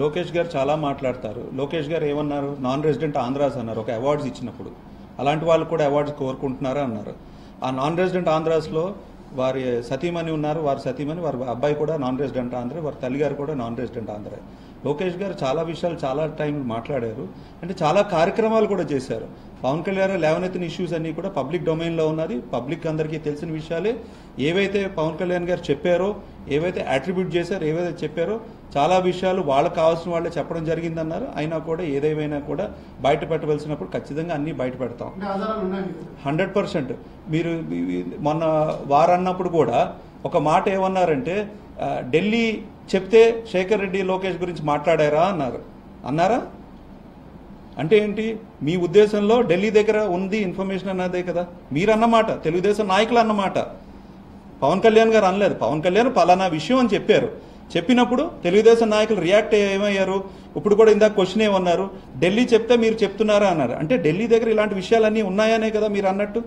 లోకేష్ గారు చాలా మాట్లాడతారు. లోకేష్ గారు ఏమన్నారు? నాన్ రెసిడెంట్ ఆంధ్రాస్ అన్నారు. ఒక అవార్డ్స్ ఇచ్చినప్పుడు. అలాంటి వాళ్ళు కూడా అవార్డ్స్ కోరుకుంటున్నారా అన్నారు. ఆ నాన్ రెసిడెంట్ ఆంధ్రాస్లో వారి సతీమణి ఉన్నారు. వారి సతీమణి వారి అబ్బాయి కూడా నాన్ రెసిడెంట్ ఆంధ్ర వారి తల్లిగారు కూడా నాన్ రెసిడెంట్ ఆంధ్ర లోకేష్ గారు చాలా విషయాలు చాలా టైం మాట్లాడారు. అంటే చాలా కార్యక్రమాలు కూడా చేశారు. పవన్ కళ్యాణ్ లేవనెత్తిన ఇష్యూస్ అన్నీ కూడా పబ్లిక్ డొమైన్లో ఉన్నది. పబ్లిక్ అందరికీ తెలిసిన విషయాలే. ఏవైతే పవన్ కళ్యాణ్ గారు చెప్పారో ఏవైతే అట్రిబ్యూట్ చేశారో ఏవైతే చెప్పారో చాలా విషయాలు వాళ్ళకి కావాల్సిన వాళ్ళే చెప్పడం జరిగిందన్నారు. అయినా కూడా ఏదేమైనా కూడా బయట పెట్టవలసినప్పుడు ఖచ్చితంగా అన్నీ బయట పెడతాం. Hundred percent. మీరు మొన్న వారన్నప్పుడు కూడా ఒక మాట ఏమన్నారంటే ఢిల్లీ చెప్తే శేఖర్ రెడ్డి లోకేష్ గురించి మాట్లాడారా అన్నారు. అన్నారా? అంటే ఏంటి? మీ ఉద్దేశంలో ఢిల్లీ దగ్గర ఉంది ఇన్ఫర్మేషన్ అన్నదే కదా. మీరన్నమాట తెలుగుదేశం నాయకులు అన్నమాట. పవన్ కళ్యాణ్ గారు అనలేదు. పవన్ కళ్యాణ్ పలానా విషయం అని చెప్పారు. చెప్పినప్పుడు తెలుగుదేశం నాయకులు రియాక్ట్ ఏమయ్యారు? ఇప్పుడు కూడా ఇందాక క్వశ్చన్ ఏమన్నారు? ఢిల్లీ చెప్తే మీరు చెప్తున్నారా అన్నారు. అంటే ఢిల్లీ దగ్గర ఇలాంటి విషయాలన్నీ ఉన్నాయనే కదా మీరు అన్నట్టు?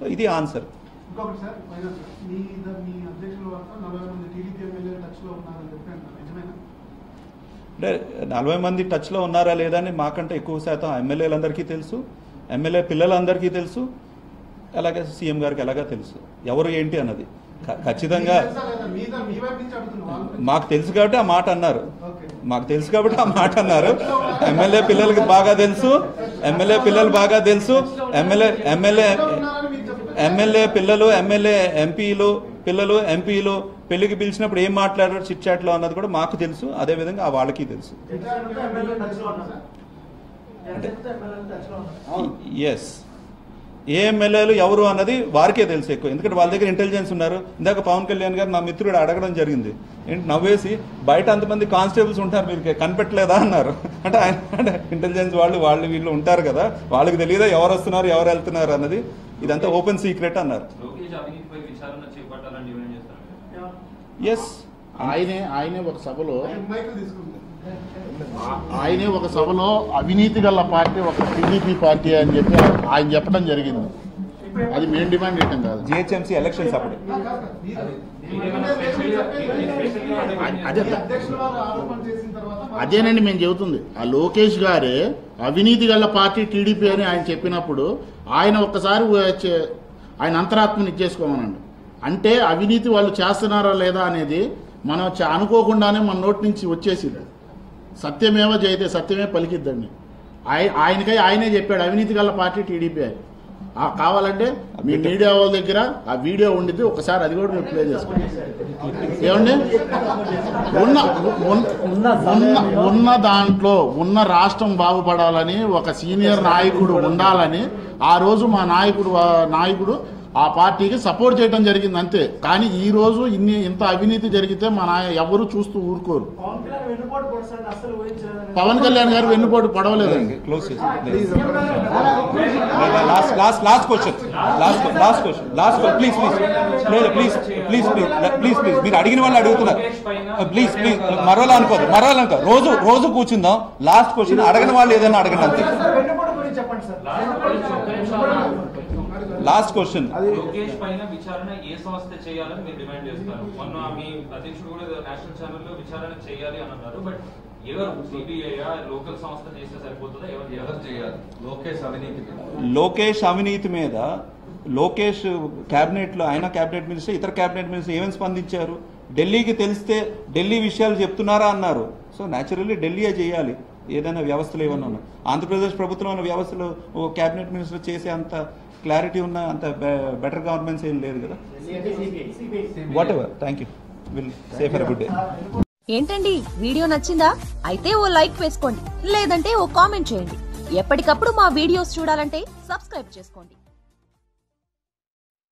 సో ఇది ఆన్సర్. ఇంకొకటి సార్ సార్ మీ మీ అధ్యక్షుల వద్ద నలభై మంది టీడీపీ ఎమ్మెల్యే టచ్లో ఉన్నారని చెప్పి అంటారు నిజమేనా? అంటే నలభై మంది టచ్లో ఉన్నారా లేదా అని మాకంటే ఎక్కువ శాతం ఎమ్మెల్యేలందరికీ తెలుసు ఎమ్మెల్యే పిల్లలందరికీ తెలుసు అలాగే సీఎం గారికి ఎలాగా తెలుసు. ఎవరు ఏంటి అన్నది. ఖచ్చితంగా మీకు తెలుసా కాబట్టి ఆ మాట అన్నారు. మాకు తెలుసు కాబట్టి ఆ మాట అన్నారు. ఎమ్మెల్యే పిల్లలకి బాగా తెలుసు ఎమ్మెల్యే పిల్లలు బాగా తెలుసు ఎమ్మెల్యే ఎమ్మెల్యే ఎమ్మెల్యే పిల్లలు ఎమ్మెల్యే ఎంపీలు పిల్లలు ఎంపీలు పెళ్ళికి పిలిచినప్పుడు ఏం మాట్లాడారు చిట్ చాట్లో అన్నది కూడా మాకు తెలుసు. అదే విధంగా ఆ వాళ్ళకి తెలుసు. ఎస్ ఏ ఎమ్మెల్యేలు ఎవరు అన్నది వారికే తెలుసు ఎక్కువ. ఎందుకంటే వాళ్ళ దగ్గర ఇంటెలిజెన్స్ ఉన్నారు. ఇందాక పవన్ కళ్యాణ్ గారు నా మిత్రుడు అడగడం జరిగింది. ఏంటి నవ్వేసి బయట అంతమంది కానిస్టేబుల్స్ ఉంటారు మీరు కనిపెట్టలేదా? అన్నారు. అంటే ఆయన ఇంటెలిజెన్స్ వాళ్ళు వాళ్ళు వీళ్ళు ఉంటారు కదా. వాళ్ళకి తెలియదా ఎవరు వస్తున్నారు ఎవరు వెళ్తున్నారు అన్నది. ఇదంతా ఓపెన్ సీక్రెట్ అన్నారు. ఎస్ ఆయనే ఆయనే ఒక సభలో ఆయనే ఒక సభలో అవినీతి గల పార్టీ ఒక టీడీపీ పార్టీ అని చెప్పి ఆయన చెప్పడం జరిగింది. అది మేము డిమాండ్ చేయటం కాదు. జిహెచ్ఎంసీ ఎలక్షన్స్ అప్పుడు. అదే. అధ్యక్షుల వారు ఆరోపణ చేసిన తర్వాత అదేనండి మేము చెబుతుంది. ఆ లోకేష్ గారే అవినీతి గల పార్టీ టీడీపీ అని ఆయన చెప్పినప్పుడు ఆయన ఒక్కసారి వచ్చే- ఆయన అంతరాత్మని ఇచ్చేసుకోమనండి అంటే అవినీతి వాళ్ళు చేస్తున్నారా లేదా అనేది మనం చ- అనుకోకుండానే మన నోటి నుంచి వచ్చేసింది. సత్యమేవ జయితే సత్యమే పలికిద్దండి. ఆయ ఆయనకై ఆయనే చెప్పాడు అవినీతి గల పార్టీ టీడీపీ అని. కావాలంటే మీ మీడియా వాళ్ళ దగ్గర ఆ వీడియో ఉండిద్ది ఒకసారి అది కూడా మీరు ప్లే చేసుకోండి. ఏమండి? ఉన్న ఉన్న- దాంట్లో ఉన్న రాష్ట్రం బాగుపడాలని ఒక సీనియర్ నాయకుడు ఉండాలని ఆ రోజు మా నాయకుడు నాయకుడు ఆ పార్టీకి సపోర్ట్ చేయడం జరిగింది అంతే. కానీ ఈ రోజు ఇన్ని ఇంత అవినీతి జరిగితే మా నాయ ఎవరు చూస్తూ ఊరుకోరు. పవన్ కళ్యాణ్ గారు వెన్నుపోటు పడవలేదండి. Close last last last question last last question last please please లేదు please please please please please మీరు అడిగిన వాళ్ళు అడుగుతున్నారు ప్లీజ్ ప్లీజ్ మరోలా అనుకోదు మరోలా అనుకో రోజు రోజు కూర్చుందాం. లాస్ట్ క్వశ్చన్ అడగని వాళ్ళు ఏదైనా అడగండి అంతే. లాస్ట్ క్వశ్చన్ లోకేష్ పైన విచారణ ఏ సంస్థ చేయాలని మీరు డిమాండ్ చేస్తారు? మొన్న మీ అధ్యక్షుడు కూడా నేషనల్ ఛానల్లో విచారణ చేయాలి అని అన్నారు బట్ ఎవరు? సిబిఐ లోకల్ సంస్థ చేస్తే సరిపోతుందా? ఎవరు ఎవరు చేయాలి? లోకేష్ అవినీతి మీద. లోకేష్ క్యాబినెట్లో ఆయన క్యాబినెట్ మినిస్టర్ ఇతర క్యాబినెట్ మినిస్టర్ ఏమని స్పందించారు? ఢిల్లీకి తెలిస్తే ఢిల్లీ విషయాలు చెప్తున్నారా అన్నారు. సో న్యాచురల్లీ ఢిల్లీయే చేయాలి. ఏదైనా వ్యవస్థలు ఏమన్నా ఉన్నాయి ఆంధ్రప్రదేశ్ ప్రభుత్వం వ్యవస్థలు ఓ క్యాబినెట్ మినిస్టర్ చేసే అంత క్లారిటీ ఉన్న అంత బెటర్ గవర్నమెంట్స్ ఏం లేదు కదా? Whatever thank you will safe for good day ఏంటండి? వీడియో నచ్చిందా? అయితే ఓ లైక్ వేసుకోండి. లేదంటే ఓ కామెంట్ చేయండి. ఎప్పటికప్పుడు మా వీడియోస్ చూడాలంటే సబ్స్క్రైబ్ చేసుకోండి.